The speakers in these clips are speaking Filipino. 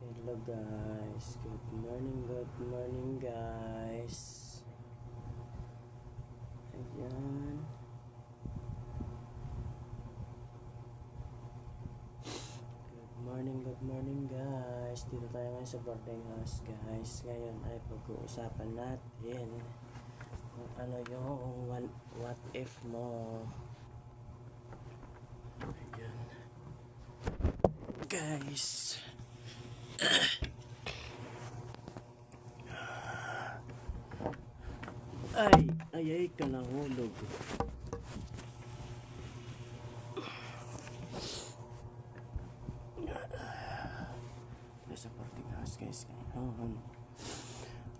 Hello guys, good morning, good morning guys. Ayan. Good morning, good morning guys. Dito tayo ngayon sa boarding house guys. Ngayon ay pag-uusapan natin kung ano yung what if mo. Ayan. Guys. Ay, ay, ay, ka nahulog. Nasa parting house guys. Ngayon.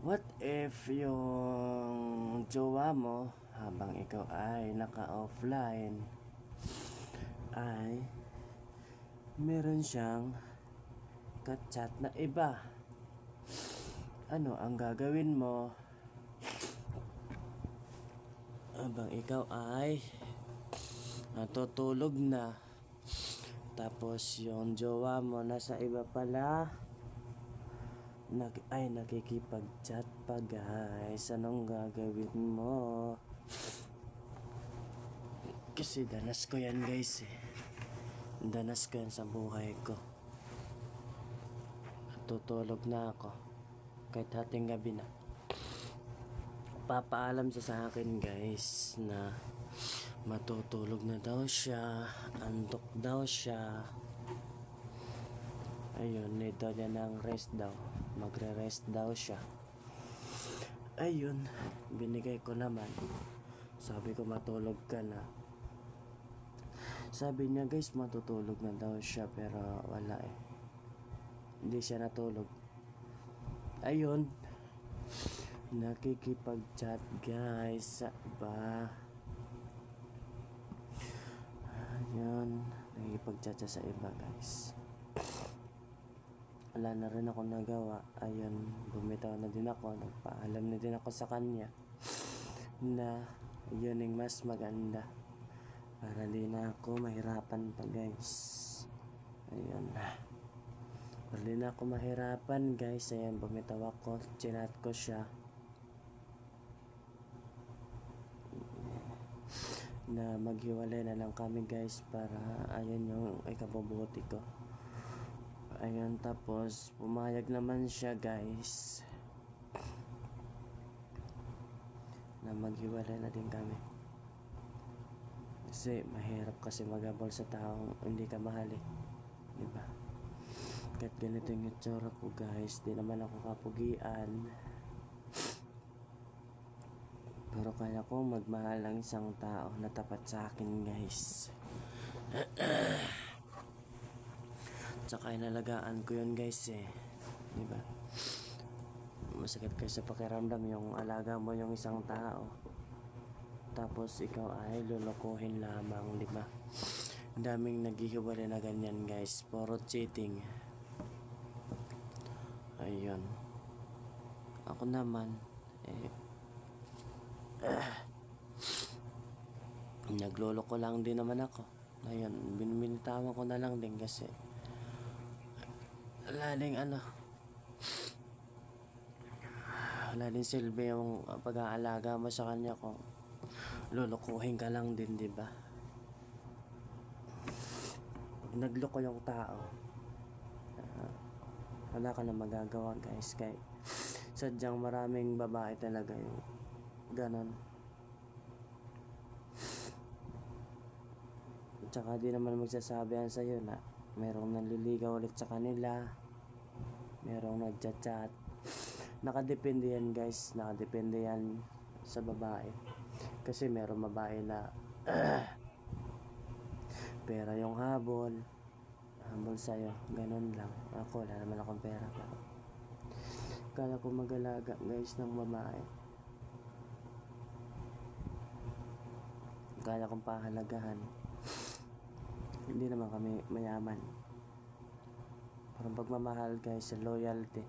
What if yung jowa mo habang ikaw ay naka-offline ay meron siyang kachat na iba. Ano ang gagawin mo? Habang ikaw ay natutulog na. Tapos yung jowa mo nasa iba pala. Nag ay nakikipag-chat pa guys. Anong gagawin mo? Kasi danas ko yan guys eh. Danas ko yan sa buhay ko tutulog na ako. Kahit hating gabi na. Papaalam siya sa akin guys na matutulog na daw siya antok daw siya. Ayun daw niya ng rest daw. Magre-rest daw siya. Ayun binigay ko naman. Sabi ko matulog ka na. Sabi niya guys matutulog na daw siya pero wala eh hindi siya natulog. Ayun. Nakikipag-chat guys. Sa iba. Ayun. Nakikipag-chat siya sa iba guys. Wala na rin ako nagawa. Ayun. Bumitaw na din ako. Nagpaalam na din ako sa kanya. Na yun yung mas maganda. Para di na ako mahirapan pa guys. Ayun. para di na ako mahirapan guys. Ayan bumitaw ako. Chinat ko siya. Na maghiwalay na lang kami guys para ayun yung ikabubuti ko. Ayun tapos pumayag naman siya guys. Na maghiwalay na din kami. Kasi mahirap kasi magabol sa taong hindi ka mahal eh. Di ba kahit ganito yung itsura ko guys di naman ako kapugian pero kaya ko magmahal ang isang tao na tapat sa akin guys Tsaka inalagaan ko yun guys eh. Di ba? Masakit kasi sa pakiramdam yung alaga mo yung isang tao. Tapos ikaw ay lulukuhin lamang, di ba? Daming naghihiwalay na ganyan guys. Puro cheating. Ayun. Ako naman, eh, nagloloko lang din naman ako. Ayun, binibinitawan ko na lang din kasi wala ding ano wala din silbi yung pag-aalaga mo sa kanya kung lulukuhin ka lang din di ba nagloko yung tao ah, wala ka na magagawa guys kay sadyang maraming babae talaga yung ganon tsaka di naman magsasabi yan sa'yo na merong nanliligaw ulit sa kanila. Merong nagchat-chat. Nakadepende yan guys. Nakadepende yan sa babae. Kasi merong babae na pera yung habol habol sa'yo. Ganun lang. Ako wala naman akong pera pero kaya ko mag-alaga guys ng babae. Kaya kong pahalagahan. Hindi naman kami mayaman. Parang pagmamahal guys sa loyalty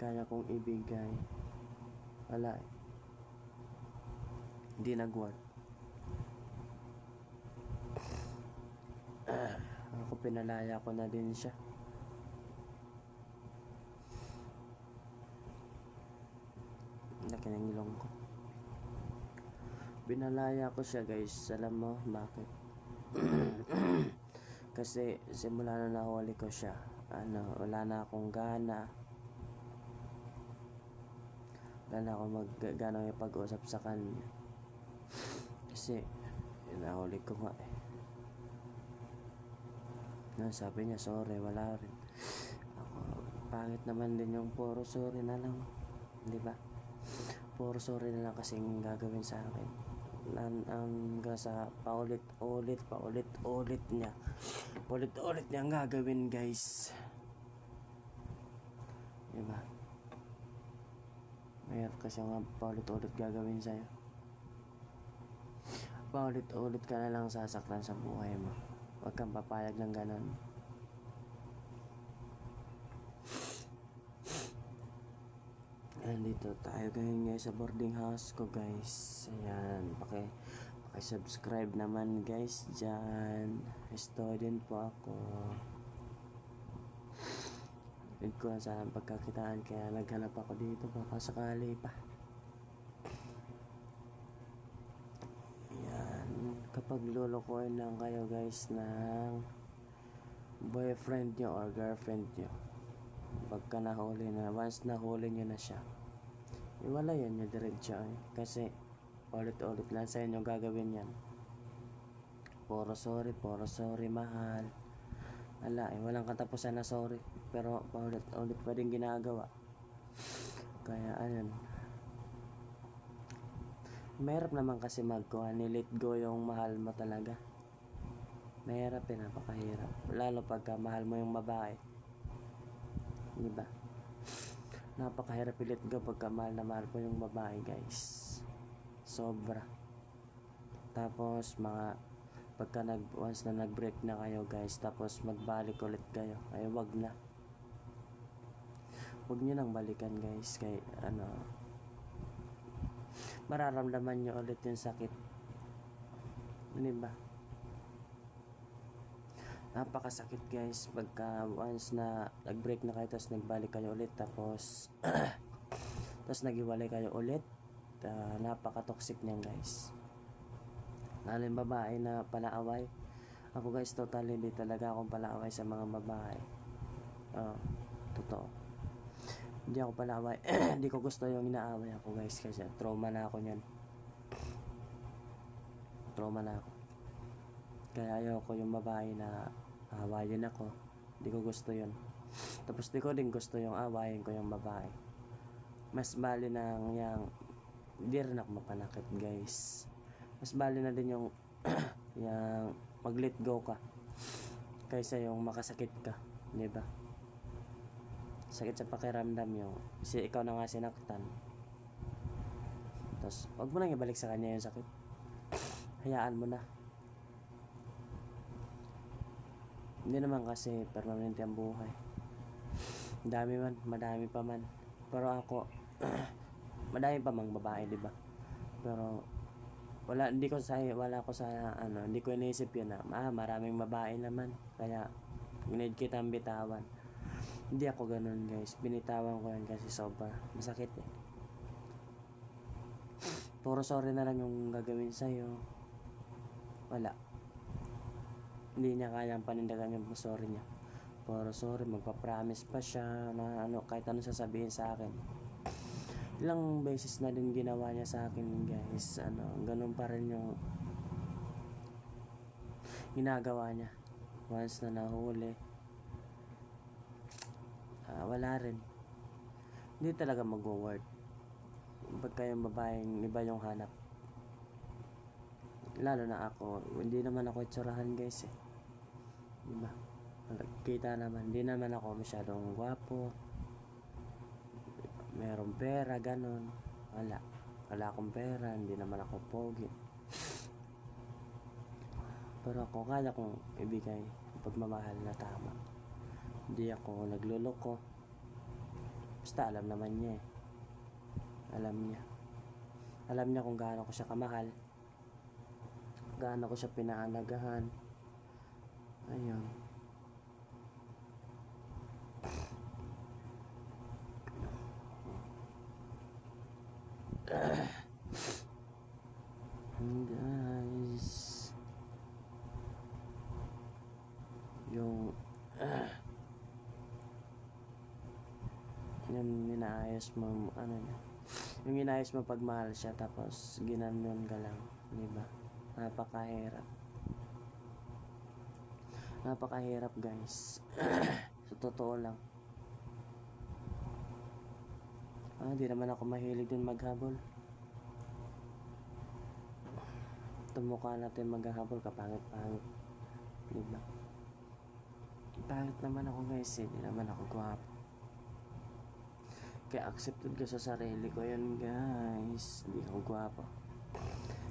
kaya kong ibigay. Wala eh. Hindi nag-work pinalaya ko na din siya. Laki ng ilong ko. Binalaya ko siya guys. Alam mo bakit? Kasi simula na nahuli ko siya. Ano, wala na akong gana. Wala na akong maggana may pag-usap sa kanya. Kasi nahuli ko nga eh. Yan, sabi niya, sorry, wala rin. Ako, pangit naman din yung puro sorry na lang. Di ba? Puro sorry na lang kasing gagawin sa akin. Nan, hanggang sa paulit-ulit, paulit-ulit niya. Paulit-ulit niya ang gagawin, guys. Di ba? Mayroon kasi nga paulit-ulit gagawin sa'yo. Paulit-ulit ka na lang sasaktan sa buhay mo. Huwag kang papayag ng ganon. Andito tayo ngayon guys sa boarding house ko guys. Ayan, paki, paki-subscribe naman guys dyan. Student po ako. Need ko lang sana pagkakitaan kaya naghanap ako dito baka sakali pa. Ayan, kapag lulukuin lang kayo guys ng boyfriend nyo or girlfriend nyo. Pagka nahuli na once nahuli nyo na siya iwalayan nyo diretso eh. kasi ulit-ulit lang sa inyo gagawin yan. Puro sorry puro sorry mahal. Wala eh walang katapusan na sorry. Pero paulit-ulit pa rin ginagawa. Kaya ayun mahirap naman kasi magkuha ni let go yung mahal mo talaga. Mahirap eh napakahirap. Lalo pagka mahal mo yung babae. Di ba napakahirap i-let go pagka mahal na mahal mo yung babae guys. Sobra. Tapos mga pagka nag once na nag break na kayo guys tapos magbalik ulit kayo ay wag na. Wag nyo nang balikan guys kay ano mararamdaman nyo ulit yung sakit. Di ba? Napakasakit guys. Pagka once na nag-break na kayo tapos nagbalik kayo ulit tapos tapos naghiwalay kayo ulit uh, napaka-toxic niyan guys. Lalo babae na palaaway. Ako guys totally hindi talaga akong palaaway sa mga babae. Oh, totoo hindi ako palaaway hindi ko gusto yung inaaway ako guys kasi trauma na ako niyan trauma na ako kaya ayoko yung babae na awayin ako. Hindi ko gusto yun. Tapos di ko din gusto yung awayin ko yung babae. Mas bali na yung hindi rin ako mapanakit guys. Mas bali na din yung yung mag-let go ka kaysa yung makasakit ka. Di ba? Sakit sa pakiramdam yung si ikaw na nga sinaktan. Tapos, wag mo nang ibalik sa kanya yung sakit. Hayaan mo na. Hindi naman kasi permanente ang buhay. Dami man, madami pa man. Pero ako, madami pa mang babae, di ba? Pero wala hindi ko sa wala ko sa ano, hindi ko iniisip yun na ah, maraming babae naman. Kaya need kitang bitawan. Hindi ako ganun, guys. Binitawan ko yan kasi sobra masakit eh. Puro sorry na lang yung gagawin sa'yo. Wala hindi niya kayang panindagan yung sorry niya. Pero sorry, magpa-promise pa siya na ano, kahit ano sasabihin sa akin. Ilang beses na din ginawa niya sa akin, guys. Ano, ganun pa rin yung ginagawa niya. Once na nahuli, ah, wala rin. Hindi talaga mag-work. Pagka yung babaeng iba yung hanap. Lalo na ako, hindi naman ako itsurahan guys eh. Diba? Kita naman, hindi naman ako masyadong gwapo. Merong pera, ganon. Wala. Wala akong pera, hindi naman ako pogi. Pero ako kaya kong ibigay pagmamahal na tama. Hindi ako nagluloko. Basta alam naman niya eh. Alam niya. Alam niya kung gaano ko siya kamahal. Gaano ko siya pinaanagahan. Ayun. Yung inaayos mo, ano niya. Yung inaayos mo pag mahal siya, tapos ginanon ka lang. Di ba? Napakahirap. Napakahirap guys. Sa totoo lang. Ah, di naman ako mahilig din maghabol. Tumukha natin maghahabol kapangit-pangit. Di ba? Pangit naman ako guys eh. Di naman ako gwapo. Kaya accepted ko sa sarili ko yan guys. Hindi ako gwapo.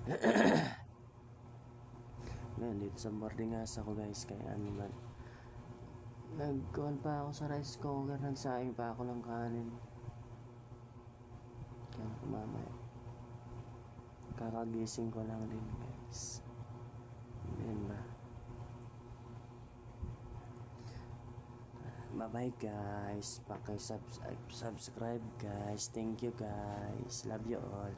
Ngayon dito sa boarding house ako guys. Kaya ano man. Nagkuhan pa ako sa rice cooker. Nagsaing pa ako ng kanin. Kaya mamaya. Kakagising ko lang din guys. Yan ba? Bye-bye guys. Paki-subscribe guys. Thank you guys. Love you all.